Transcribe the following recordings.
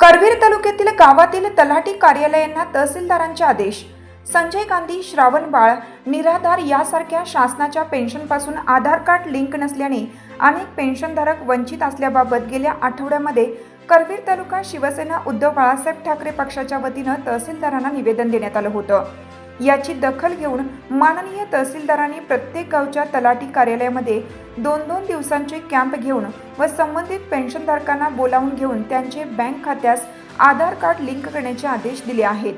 करवीर तालुक्यातील गावातील तलाठी कार्यालयांना तहसीलदारांचे आदेश. संजय गांधी श्रावण बाळ निराधार यासारख्या शासनाच्या पेन्शनपासून आधार कार्ड लिंक नसल्याने अनेक पेन्शनधारक वंचित असल्याबाबत गेल्या आठवड्यामध्ये करवीर तालुका शिवसेना उद्धव बाळासाहेब ठाकरे पक्षाच्या वतीनं तहसीलदारांना निवेदन देण्यात आलं होतं. याची दखल घेऊन माननीय तहसीलदारांनी प्रत्येक गावच्या तलाठी कार्यालयामध्ये दोन दोन दिवसांचे कॅम्प घेऊन व संबंधित पेन्शनधारकांना बोलावून घेऊन त्यांचे बँक खात्यास आधार कार्ड लिंक करण्याचे आदेश दिले आहेत.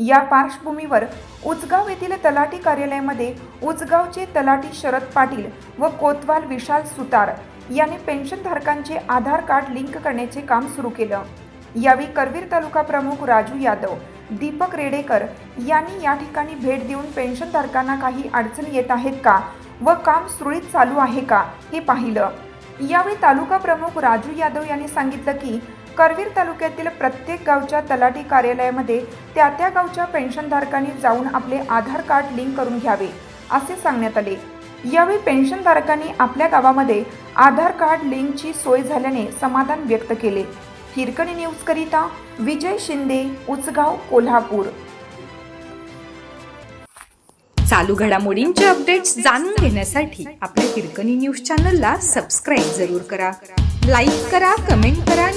या पार्श्वभूमीवर उचगाव येथील तलाठी कार्यालयामध्ये उचगावचे तलाठी शरद पाटील व कोतवाल विशाल सुतार यांनी पेन्शनधारकांचे आधार कार्ड लिंक करण्याचे काम सुरू केलं. यावेळी करवीर तालुका प्रमुख राजू यादव दीपक रेडेकर यांनी या ठिकाणी भेट देऊन पेन्शनधारकांना काही अडचणी येत आहेत का व काम सुरळीत चालू आहे का हे पाहिलं. यावेळी तालुका प्रमुख राजू यादव यांनी सांगितलं की करवीर तालुक्यातील प्रत्येक गावच्या तलाठी कार्यालयामध्ये त्या त्या गावच्या पेन्शनधारकांनी जाऊन आपले आधार कार्ड लिंक करून घ्यावे असे सांगण्यात आले. यावेळी पेन्शनधारकांनी आपल्या गावामध्ये आधार कार्ड लिंकची सोय झाल्याने समाधान व्यक्त केले. हिरकणी न्यूजकरिता विजय शिंदे उचगाव कोल्हापूर. चालू घडामोडींचे अपडेट्स जाणून घेण्यासाठी आपल्या हिरकणी न्यूज चॅनलला सबस्क्राईब जरूर करा. लाईक करा कमेंट करा